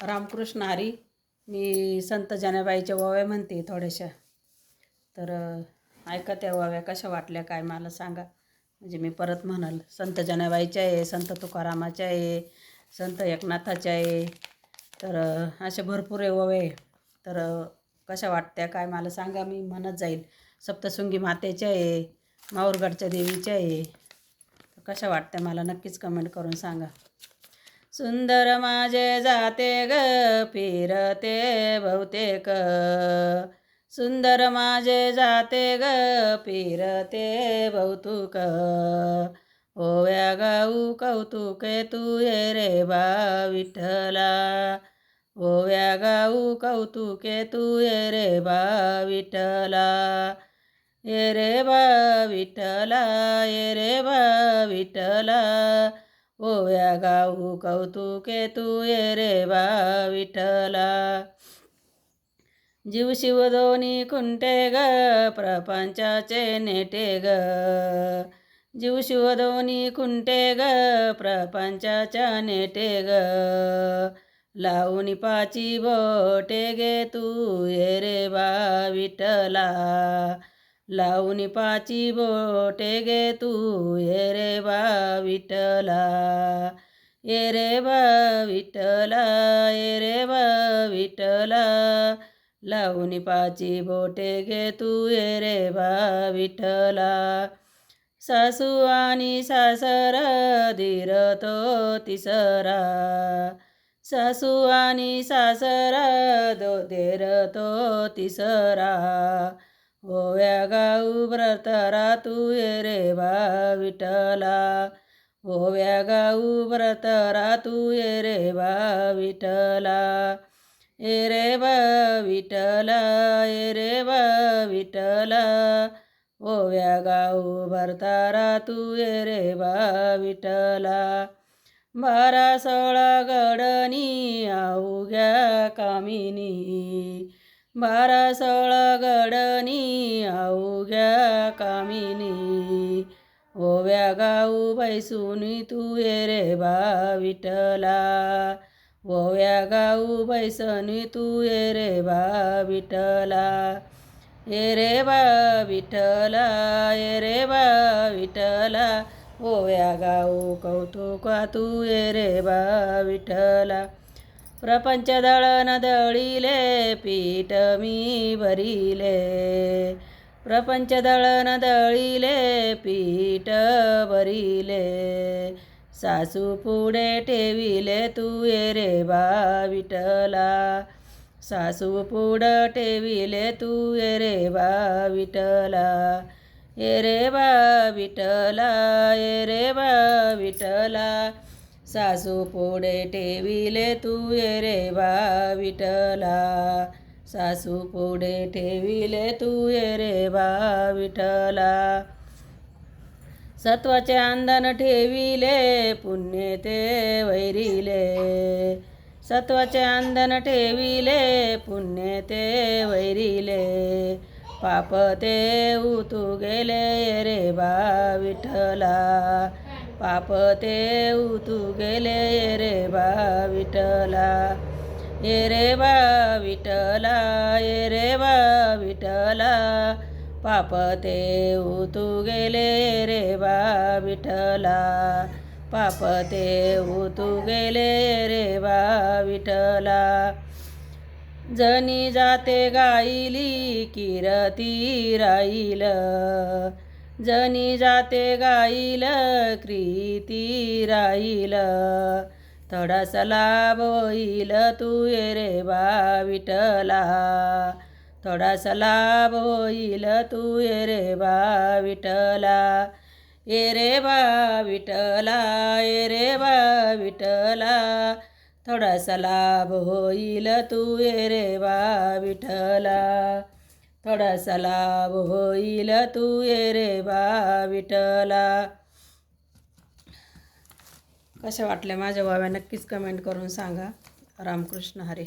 रामकृष्ण हरी. मी संत जनाबाईच्या वाव्या म्हणते थोड्याशा. तर ऐका त्या वाव्या कशा वाटल्या काय मला सांगा. म्हणजे मी परत म्हणाल संत जनाबाईच्या आहे संत तुकारामाच्या आहे संत एकनाथाच्या आहे. तर असे अशा भरपूर आहे ओव्या आहे. तर कशा वाटत्या काय मला सांगा मी म्हणत जाईल. सप्तशृंगी मातेच्या आहे माहूरगडच्या देवीच्या आहे. कशा वाटत्या मला नक्कीच कमेंट करून सांगा. सुंदर माझे जाते ग फिरते बहुतेक. सुंदर माझे जाते ग फिरते बहुतुक. ओव्या गाऊ कौतुके तू ये रे बा विठ्ठला. ओव्या गाऊ कौतुके तू ये रे बा विठ्ठला. ये रे बा विठ्ठला ये रे बा विठ्ठला. ओव्या गाऊ कौतुके तू ये रे बा विठला जीव शिव दोन्ही खुंटे ग प्रपंचाचे नेटे ग. जीव शिव दोन्ही खुंटे ग प्रपंचाच्या नेटे ग. लावून पाची बोटे गे तू ये रे बा विठला लावून पाची बोटे गे तू ये रे बा विठला ये रे बा विठला ये रे बा विठला लावून पाची बोटे गे तू ये रे बा विठला सासू आणि सासर धीर तो तिसरा. सासू आणि सासरा दो देर तो तिसरा. ओव्या गाऊ व्रतरा तू रे बा विठला ओव्या गाऊ व्रतरा तू रे बा विठला ए रे बा विठ्ठला ये रे बा विठ्ठला. ओव्या गाऊ भरतारा तू रे बा विठला बारा सोळा गडनी अवघ्या कामिनी. बारा गडनी अवघ्या कामिनी. ओव्या गाऊ बैसुनी तू ये रे बा विठला ओव्या गाऊ बैसनी तू ये रे बा विठला ये रे बा विठला ये रे बा विठला ओव्या गाऊ कौतुका तू ये रे बा विठला प्रपंच दळण दळीले पीठ मी भरिले. प्रपंच दळण दळीले पीठ भरिले. सासू पुढे ठेविले तू ये रे बा विठला सासू पुढं ठेविले तू ये रे बा विठला ये रे बा विठला ये रे बा विठला सासू पुढे ठेविले तू ये रे बा विठला सासू पुढे ठेविले तू ये रे बा विठला सत्वाचे आंदन ठेविले पुण्य ते वैरिले. सत्वाचे आंदन ठेविले पुण्य ते वैरिले. पाप ते उतू गेले रे बा विठला पाप ते तू गेले रे बा विठला ये रे बा विठला ये रे बा विठला पाप ते तू गेले रे बा विठला पाप ते तू गेले रे बा विठला जनी जाते गाईली किरती राईल जनी जाते गाईल क्रीती राईल थोडासा लाभ होईल तू ये रे बा विठला थोडासा लाभ होईल तू ये रे बा विठला ये रे बा विठला ये रे बा विठला थोडासा लाभ होईल तू ये रे बा विठला थोडासा लाभ होईल तू ये रे बा विठला कशा वाटल्या माझ्या बाब्या नक्कीच कमेंट करून सांगा. रामकृष्ण हरे.